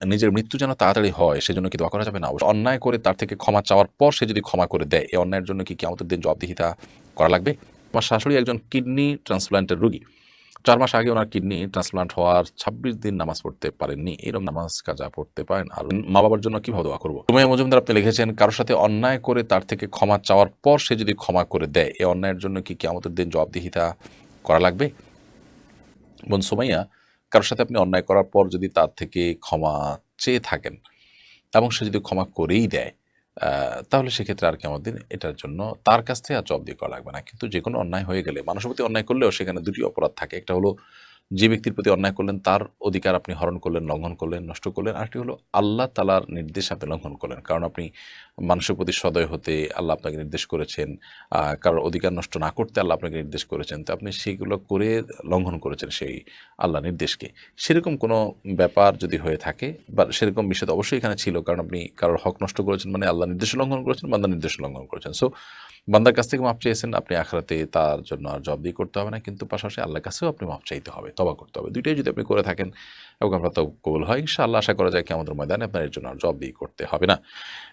নিজের মৃত্যু যেন তাড়াতাড়ি হয়, সেজন্য কি দোয়া করা যাবে না? অন্যায় করে তার থেকে ক্ষমা চাওয়ার পর সে যদি ক্ষমা করে দেয় এই অন্যায়ের জন্য কি আমাদের দিন জবাবদিহিতা করা লাগবে? আমার শাশুড়ি একজন কিডনি ট্রান্সপ্লান্টের রোগী। চার মাস আগে ওনার কিডনি ট্রান্সপ্লান্ট হওয়ার ছাব্বিশ দিন নামাজ পড়তে পারেননি। এরকম নামাজ কাজা পড়তে পারেন। আর মা বাবার জন্য কীভাবে দোয়া করব? তুমি মজুমদার, আপনি লিখেছেন, কারোর সাথে অন্যায় করে তার থেকে ক্ষমা চাওয়ার পর সে যদি ক্ষমা করে দেয় এই অন্যায়ের জন্য কি আমাদের দিন জবাবদিহিতা করা লাগবে? বোন সোমাইয়া কারোর সাথে আপনি অন্যায় করার পর যদি তার থেকে ক্ষমা চেয়ে থাকেন এবং সে যদি ক্ষমা করেই দেয় তাহলে সেক্ষেত্রে আর কি দিন এটার জন্য তার কাছ থেকে আর জব দিয়ে করা লাগবে না। কিন্তু যে কোনো অন্যায় হয়ে গেলে, মানুষের প্রতি অন্যায় করলেও সেখানে দুটি অপরাধ থাকে। একটা হলো যে ব্যক্তির প্রতি অন্যায় করলেন, তার অধিকার আপনি হরণ করলেন, লঙ্ঘন করলেন, নষ্ট করলেন। আরেকটি হলো আল্লাহ তালার নির্দেশ আপনি লঙ্ঘন করলেন। কারণ আপনি মানুষের প্রতি সদয় হতে আল্লাহ আপনাকে নির্দেশ করেছেন কারোর অধিকার নষ্ট না করতে আল্লাহ আপনাকে নির্দেশ করেছেন। তো আপনি সেগুলো করে লঙ্ঘন করেছেন সেই আল্লাহ নির্দেশকে। সেরকম কোনো ব্যাপার যদি হয়ে থাকে, বা সেরকম বিষয় তো অবশ্যই এখানে ছিল, কারণ আপনি কারোর হক নষ্ট করেছেন মানে আল্লাহ নির্দেশ লঙ্ঘন করেছেন, বান্দার নির্দেশ লঙ্ঘন করেছেন। সো বান্দার কাছ থেকে মাপ চেয়েছেন, আপনি আখরাতে তার জন্য আর জব দিয়ে করতে হবে না, কিন্তু পাশাপাশি আল্লাহর কাছেও আপনি মাপ চাইতে হবে তবা করতে হবে। দুইটাই যদি আপনি করে থাকেন এবং আপনার তো কবল হয়, ইনশাআল্লাহ আশা করা যায় কি আমাদের ময়দানে আপনার এর জন্য আর জব দিয়ে করতে হবে না।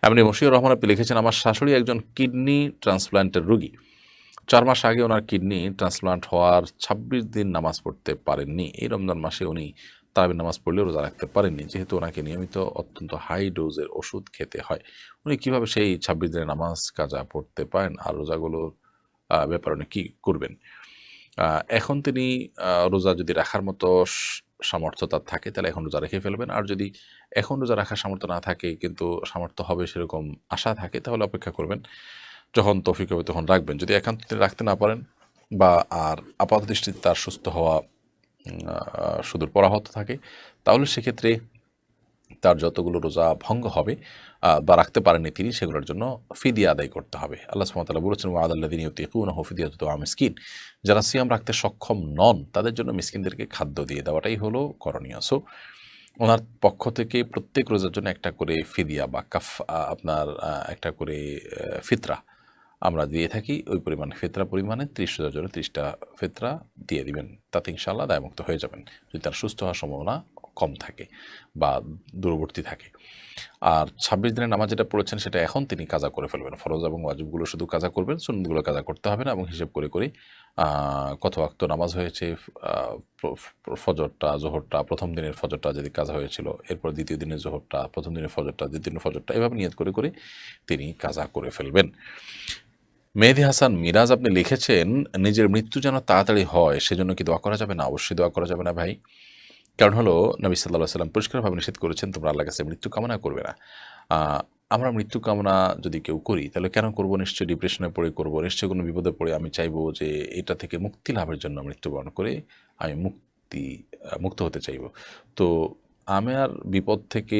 এমনি মশিউর রহমান আপনি লিখেছেন, আমার শাশুড়ি একজন কিডনি ট্রান্সপ্লান্টের রুগী। চার মাস আগে ওনার কিডনি ট্রান্সপ্লান্ট হওয়ার ছাব্বিশ দিন নামাজ পড়তে পারেননি। এই রমজান মাসে উনি তারাবির নামাজ পড়লেও রোজা রাখতে পারেননি। যেহেতু ওনাকে নিয়মিত অত্যন্ত হাই ডোজের ওষুধ খেতে হয়। উনি কীভাবে সেই ছাব্বিশ দিনের নামাজ কাজা পড়তে পারেন আর রোজাগুলোর ব্যাপারে উনি কী করবেন? এখন তিনি রোজা যদি রাখার মতো সামর্থ্য তার থাকে, তাহলে এখন রোজা রেখে ফেলবেন। আর যদি এখন রোজা রাখার সামর্থ্য না থাকে, কিন্তু সামর্থ্য হবে সেরকম আশা থাকে, তাহলে অপেক্ষা করবেন। যখন তৌফিক হবে তখন রাখবেন। যদি একান্ত তিনি রাখতে না পারেন বা আর আপাত দৃষ্টিতে তার সুস্থ হওয়া সুদূর পরাহত থাকে, তাহলে সেক্ষেত্রে তার যতগুলো রোজা ভঙ্গ হবে বা রাখতে পারেননি তিনি, সেগুলোর জন্য ফিদিয়া আদায় করতে হবে। আল্লাহ সুমতাল্লাহ বলেছেন আদাল্লা দিন ইউতিকুন হফিদিয়া তো মিসকিন। যারা সিয়াম রাখতে সক্ষম নন, তাদের জন্য মিসকিনদেরকে খাদ্য দিয়ে দেওয়াটাই হলো করণীয়। সো ওনার পক্ষ থেকে প্রত্যেক রোজার জন্য একটা করে ফিদিয়া বা কাফ আপনার একটা করে ফিতরা আমরা দিয়ে থাকি ওই পরিমাণ ফেতরা পরিমাণে ত্রিশ রোজার জন্য ত্রিশটা ফেতরা দিয়ে দিবেন। তাতে ইনশাল্লাহ দায়মুক্ত হয়ে যাবেন। যদি তার সুস্থ হওয়ার সম্ভাবনা কম থাকে বা দূরবর্তী থাকে। আর ছাব্বিশ দিনের নামাজ যেটা পড়েছেন সেটা এখন তিনি কাজা করে ফেলবেন। ফরজ এবং ওয়াজিবগুলো শুধু কাজা করবেন সুন্দরগুলো কাজা করতে হবে না এবং হিসেব করে করে কত ওয়াক্ত নামাজ হয়েছে ফজরটা, জোহরটা, প্রথম দিনের ফজরটা যদি কাজা হয়েছিল, এরপর দ্বিতীয় দিনের জোহরটা, প্রথম দিনের ফজরটা, দ্বিতীয় দিনের ফজরটা, এভাবে নিয়ত করে করে তিনি কাজা করে ফেলবেন। মেহেদি হাসান, মিরাজ আপনি লিখেছেন, নিজের মৃত্যু যেন তাড়াতাড়ি হয়, সেজন্য কি দোয়া করা যাবে না? অবশ্যই দোয়া করা যাবে না ভাই। কারণ হলো, নবী সাল্লাহ সাল্লাম পরিষ্কারভাবে নিষেধ করেছেন, তোমরা আল্লাহ কাছে মৃত্যু কামনা করবে না। আমরা মৃত্যু কামনা যদি কেউ করি, তাহলে কেন করব? নিশ্চয়ই ডিপ্রেশনে পড়ে করব, নিশ্চয়ই কোনো বিপদে পড়ে আমি চাইব যে এটা থেকে মুক্তি লাভের জন্য মৃত্যুবরণ করে আমি মুক্তি মুক্ত হতে চাইব। তো আমি আর বিপদ থেকে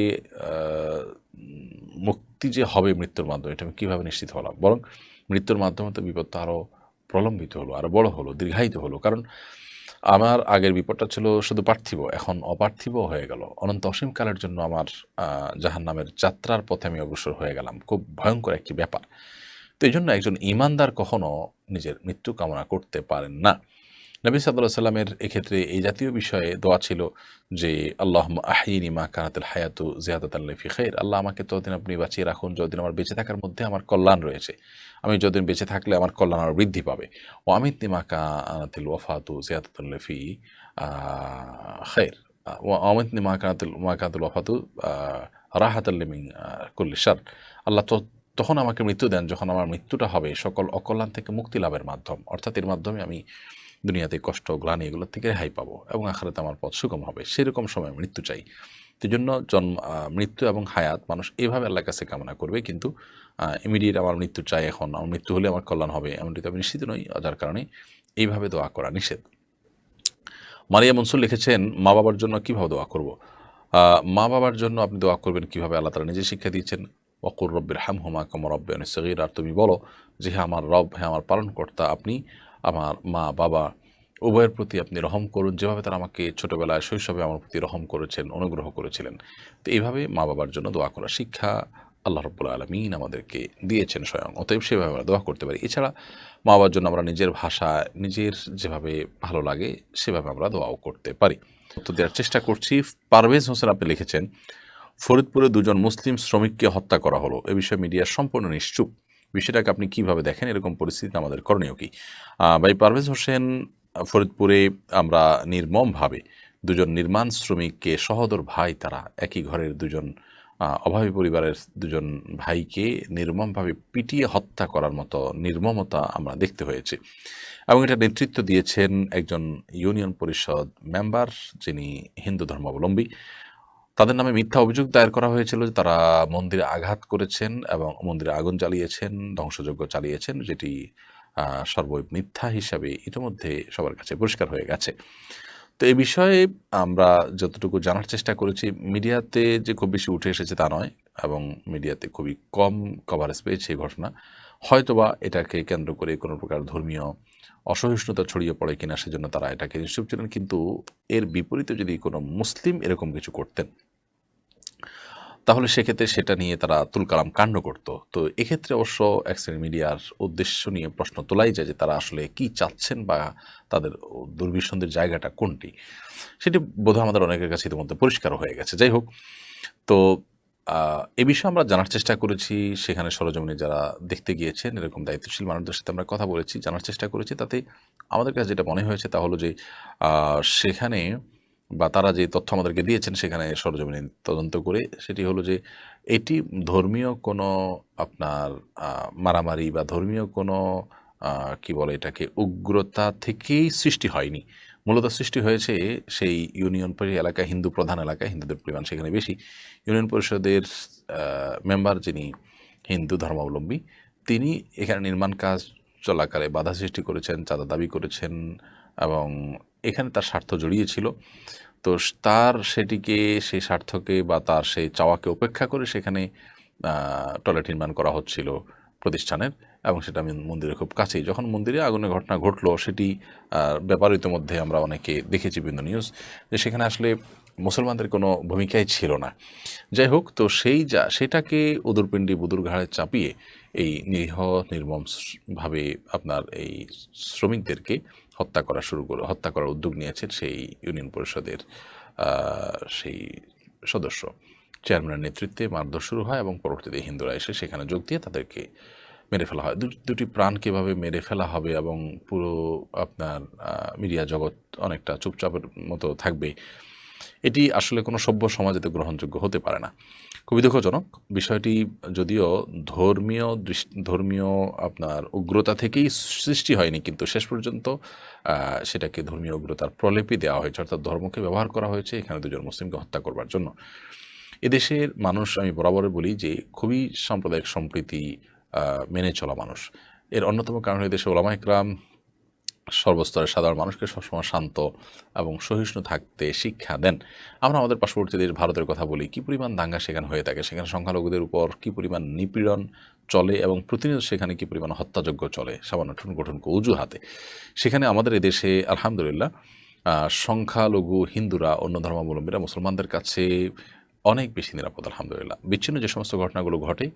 মুক্তি যে হবে মৃত্যুর মাধ্যমে, এটা আমি কীভাবে নিশ্চিত হলাম? বরং মৃত্যুর মাধ্যমে তো বিপদটা আরও প্রলম্বিত হলো আরও বড় হলো, দীর্ঘায়িত হলো। কারণ আমার আগের বিপদটা ছিল শুধু পার্থিব, এখন অপার্থিব হয়ে গেল। অনন্ত অসীমকালের জন্য আমার জাহান নামের যাত্রার পথে আমি অগ্রসর হয়ে গেলাম। খুব ভয়ঙ্কর একটি ব্যাপার। তো এই জন্য একজন ইমানদার কখনো নিজের মৃত্যু কামনা করতে পারেন না। নবী সাল্লাহ সাল্লামের এক্ষেত্রে এই জাতীয় বিষয়ে দোয়া ছিল যে আল্লাহ আহিনী মা কানাতুল হায়াতু জিয়াদাত ফি খের আল্লাহ আমাকে ততদিন আপনি বাঁচিয়ে রাখুন, যতদিন আমার বেঁচে থাকার মধ্যে আমার কল্যাণ রয়েছে। আমি যতদিন বেঁচে থাকলে আমার কল্যাণ আরও বৃদ্ধি পাবে। ও আমিত নিমা কানাতিল ওয়াফাতু জিয়াদাতুল্লাহ ফি খের ও অমিত নিমা কানাতুল, মা কানাতুল ওয়াফাতু রাহাতাল্লিমিং কুল্লি শার। আল্লাহ তো, তখন আমাকে মৃত্যু দেন যখন আমার মৃত্যুটা হবে সকল অকল্যাণ থেকে মুক্তি লাভের মাধ্যম। অর্থাৎ এর মাধ্যমে আমি দুনিয়াতে কষ্ট, গ্লানি এগুলোর থেকে রেহাই পাবো এবং আখড়াতে আমার পথ সুগম হবে। সেরকম সময় মৃত্যু চাই। সেই জন্য জন্ম মৃত্যু এবং হায়াত মানুষ এভাবে আল্লাহর কাছে কামনা করবে কিন্তু ইমিডিয়েট আমার মৃত্যু চাই এখন, আমার মৃত্যু হলে আমার কল্যাণ হবে এমনটি তো আমি নিশ্চিত নই, যার কারণে এইভাবে দোয়া করা নিষেধ। মারিয়া মনসুর লিখেছেন, মা বাবার জন্য কীভাবে দোয়া করব? মা বাবার জন্য আপনি দোয়া করবেন কীভাবে? আল্লাহ তারা নিজে শিক্ষা দিয়েছেন ওকুর রব্বের হাম হুমা কমর রব্বে সগির। আর তুমি বলো যে হ্যাঁ আমার রব হ্যাঁ আমার পালনকর্তা, আপনি আমার মা, বাবা, উভয়ের প্রতি আপনি রহম করুন। যেভাবে তারা আমাকে ছোটোবেলায় শৈশবে আমার প্রতি রহম করেছেন, অনুগ্রহ করেছিলেন, তো এইভাবে মা, বাবার জন্য দোয়া করা শিক্ষা আল্লাহ রব্বুল আলমিন আমাদেরকে দিয়েছেন স্বয়ং। অতএব সেভাবে আমরা দোয়া করতে পারি। এছাড়া মা, বাবার জন্য আমরা নিজের ভাষা, নিজের যেভাবে ভালো লাগে, সেভাবে আমরা দোয়াও করতে পারি। তো দেওয়ার চেষ্টা করছি। পারভেজ হোসেন আপনি লিখেছেন, ফরিদপুরে দুজন মুসলিম শ্রমিককে হত্যা করা হলো। এ বিষয়ে মিডিয়া সম্পূর্ণ নিশ্চুপ। বিষয়টাকে আপনি কীভাবে দেখেন? এরকম পরিস্থিতি আমাদের করণীয় কি? ভাই পারভেজ হোসেন ফরিদপুরে আমরা নির্মমভাবে দুজন নির্মাণ শ্রমিককে সহদর ভাই তারা, একই ঘরের দুজন অভাবী পরিবারের দুজন ভাইকে নির্মমভাবে পিটিয়ে হত্যা করার মতো নির্মমতা আমরা দেখতে হয়েছে। এবং এটা নেতৃত্ব দিয়েছেন একজন ইউনিয়ন পরিষদ মেম্বার যিনি হিন্দু ধর্মাবলম্বী। তাদের নামে মিথ্যা অভিযোগ দায়ের করা হয়েছিল যে তারা মন্দিরে আঘাত করেছেন এবং মন্দিরে আগুন চালিয়েছেন ধ্বংসযজ্ঞ চালিয়েছেন, যেটি সর্ব মিথ্যা হিসাবে ইতিমধ্যে সবার কাছে পরিষ্কার হয়ে গেছে। তো এই বিষয়ে আমরা যতটুকু জানার চেষ্টা করেছি, মিডিয়াতে যে খুব বেশি উঠে এসেছে তা নয় এবং মিডিয়াতে খুবই কম কভারেজ পেয়েছে এই ঘটনা। হয়তোবা এটাকে কেন্দ্র করে কোনো প্রকার ধর্মীয় অসহিষ্ণুতা ছড়িয়ে পড়ে কিনা সেজন্য তারা এটাকে নিশ্চুপ ছিলেন, কিন্তু এর বিপরীতে যদি কোনো মুসলিম এরকম কিছু করতেন তাহলে সেক্ষেত্রে সেটা নিয়ে তারা তুলকালাম কাণ্ড করত। তো এক্ষেত্রে অবশ্য এক্সেন মিডিয়ার উদ্দেশ্য নিয়ে প্রশ্ন তোলাই যায় যে তারা আসলে কি চাচ্ছেন বা তাদের দুর্বিসন্ধির জায়গাটা কোনটি? সেটি বোধহয় আমাদের অনেকের কাছে ইতিমধ্যে পরিষ্কার হয়ে গেছে। যাই হোক, তো এ বিষয়ে আমরা জানার চেষ্টা করেছি। সেখানে সরজমিনে যারা দেখতে গিয়েছেন, এরকম দায়িত্বশীল মানুষদের সাথে আমরা কথা বলেছি, জানার চেষ্টা করেছি। তাতে আমাদের কাছে যেটা মনে হয়েছে তা হলো যে সেখানে বা তারা যে তথ্য আমাদেরকে দিয়েছেন সেখানে সরজমিনে তদন্ত করে সেটি হলো যে এটি ধর্মীয় কোনো আপনার মারামারি বা ধর্মীয় কোনো কি বলে এটাকে, উগ্রতা থেকেই সৃষ্টি হয়নি। মূলত সৃষ্টি হয়েছে সেই ইউনিয়ন পরিষদ এলাকা, হিন্দু প্রধান এলাকা, হিন্দুদের পরিমাণ সেখানে বেশি। ইউনিয়ন পরিষদের মেম্বার যিনি হিন্দু ধর্মাবলম্বী, তিনি এখানে নির্মাণ কাজ চলাকালে বাধা সৃষ্টি করেছেন, চাঁদা দাবি করেছেন এবং এখানে তার স্বার্থ জড়িয়ে ছিল। তো তার সেটিকে সেই স্বার্থকে বা তার সেই চাওয়াকে উপেক্ষা করে সেখানে টয়লেট নির্মাণ করা হচ্ছিল প্রতিষ্ঠানের এবং সেটা আমি মন্দিরের খুব কাছেই। যখন মন্দিরে আগুনের ঘটনা ঘটলো, সেটি ব্যাপার ইতিমধ্যে আমরা অনেকে দেখেছি বিভিন্ন নিউজ যে সেখানে আসলে মুসলমানদের কোনো ভূমিকাই ছিল না। যাই হোক, তো সেই যা, সেটাকে উদুরপিণ্ডি বুদুর ঘাড়ে চাপিয়ে এই নিরীহ নির্মমভাবে আপনার এই শ্রমিকদেরকে হত্যা করা শুরু করে হত্যা করার উদ্যোগ নিয়েছেন সেই ইউনিয়ন পরিষদের সেই সদস্য। চেয়ারম্যানের নেতৃত্বে মারধর শুরু হয় এবং পরবর্তীতে হিন্দুরা এসে সেখানে যোগ দিয়ে তাদেরকে মেরে ফেলা হয়। দুটি প্রাণ কীভাবে মেরে ফেলা হবে এবং পুরো আপনার মিডিয়া জগৎ অনেকটা চুপচাপের মতো থাকবে, এটি আসলে কোনো সভ্য সমাজেতে গ্রহণযোগ্য হতে পারে না। খুবই দুঃখজনক। বিষয়টি যদিও ধর্মীয় ধর্মীয় আপনার উগ্রতা থেকেই সৃষ্টি হয়নি, কিন্তু শেষ পর্যন্ত সেটাকে ধর্মীয় উগ্রতার প্রলেপি দেওয়া হয়েছে, অর্থাৎ ধর্মকে ব্যবহার করা হয়েছে এখানে দুজন মুসলিমকে হত্যা করবার জন্য। এদেশের মানুষ, আমি বরাবর বলি যে খুবই সাম্প্রদায়িক সম্প্রীতি মেনে চলা মানুষ। এর অন্যতম কারণ হয়ে দেশে ওলামা ইকরাম সর্বস্তরের সাধারণ মানুষকে সবসময় শান্ত এবং সহিষ্ণু থাকতে শিক্ষা দেন। আমরা আমাদের পার্শ্ববর্তী দেশ ভারতের কথা বলি, কী পরিমাণ দাঙ্গা সেখানে হয়ে থাকে? সেখানে সংখ্যালঘুদের উপর কী পরিমাণ নিপীড়ন চলে এবং প্রতিনিয়ত সেখানে কী পরিমাণ হত্যাযজ্ঞ চলে? সামান্য ঠুনকো ঠুনকো অজুহাতে সেখানে আমাদের এদেশে আলহামদুলিল্লাহ সংখ্যালঘু হিন্দুরা, অন্য ধর্মাবলম্বীরা, মুসলমানদের কাছে অনেক বেশি নিরাপদ, আলহামদুলিল্লাহ। বিচ্ছিন্ন যে সমস্ত ঘটনাগুলো ঘটে,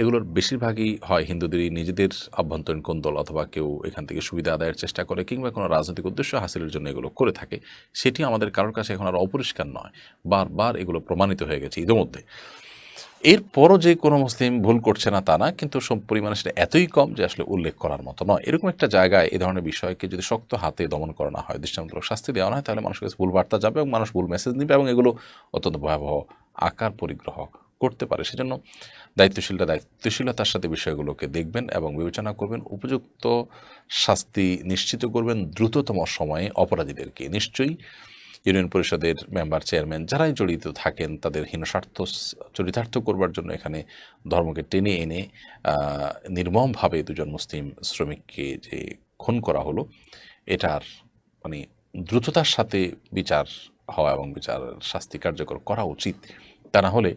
এগুলোর বেশিরভাগই হয় হিন্দুদেরই নিজেদের আভ্যন্তরীণ কোন্দল অথবা কেউ এখান থেকে সুবিধা আদায়ের চেষ্টা করে কিংবা কোনো রাজনৈতিক উদ্দেশ্য হাসিলের জন্য এগুলো করে থাকে, সেটি আমাদের কারোর কাছে এখন আর অপরিষ্কার নয়। বারবার এগুলো প্রমাণিত হয়ে গেছে ইতিমধ্যে। এরপরও যে কোনো মুসলিম ভুল করছে না তা না, কিন্তু সব পরিমাণে সেটা এতই কম যে আসলে উল্লেখ করার মতো নয়। এরকম একটা জায়গায় এই ধরনের বিষয়কে যদি শক্ত হাতে দমন করা না হয়, দৃষ্টান্তমূলক শাস্তি দেওয়া হয়, তাহলে মানুষের কাছে ভুল বার্তা যাবে এবং মানুষ ভুল মেসেজ নেবে এবং এগুলো অত্যন্ত ভয়াবহ আকার পরিগ্রহ করতে পারে। সেজন্য দায়িত্বশীলরা দায়িত্বশীলতার সাথে বিষয়গুলোকে দেখবেন এবং বিবেচনা করবেন, উপযুক্ত শাস্তি নিশ্চিত করবেন দ্রুততম সময়ে অপরাধীদেরকে। নিশ্চয়ই ইউনিয়ন পরিষদের মেম্বার, চেয়ারম্যান যারাই জড়িত থাকেন তাদের হীনস্বার্থ চরিতার্থ করবার জন্য এখানে ধর্মকে টেনে এনে নির্মমভাবে দুজন মুসলিম শ্রমিককে যে খুন করা হলো, এটার মানে দ্রুততার সাথে বিচার হওয়া এবং বিচার শাস্তি কার্যকর করা উচিত, তা না হলে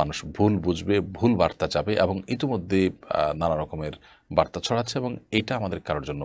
মানুষ ভুল বুঝবে, ভুল বার্তা যাবে এবং ইতিমধ্যে নানা রকমের বার্তা ছড়াচ্ছে এবং এটা আমাদের কারোর জন্য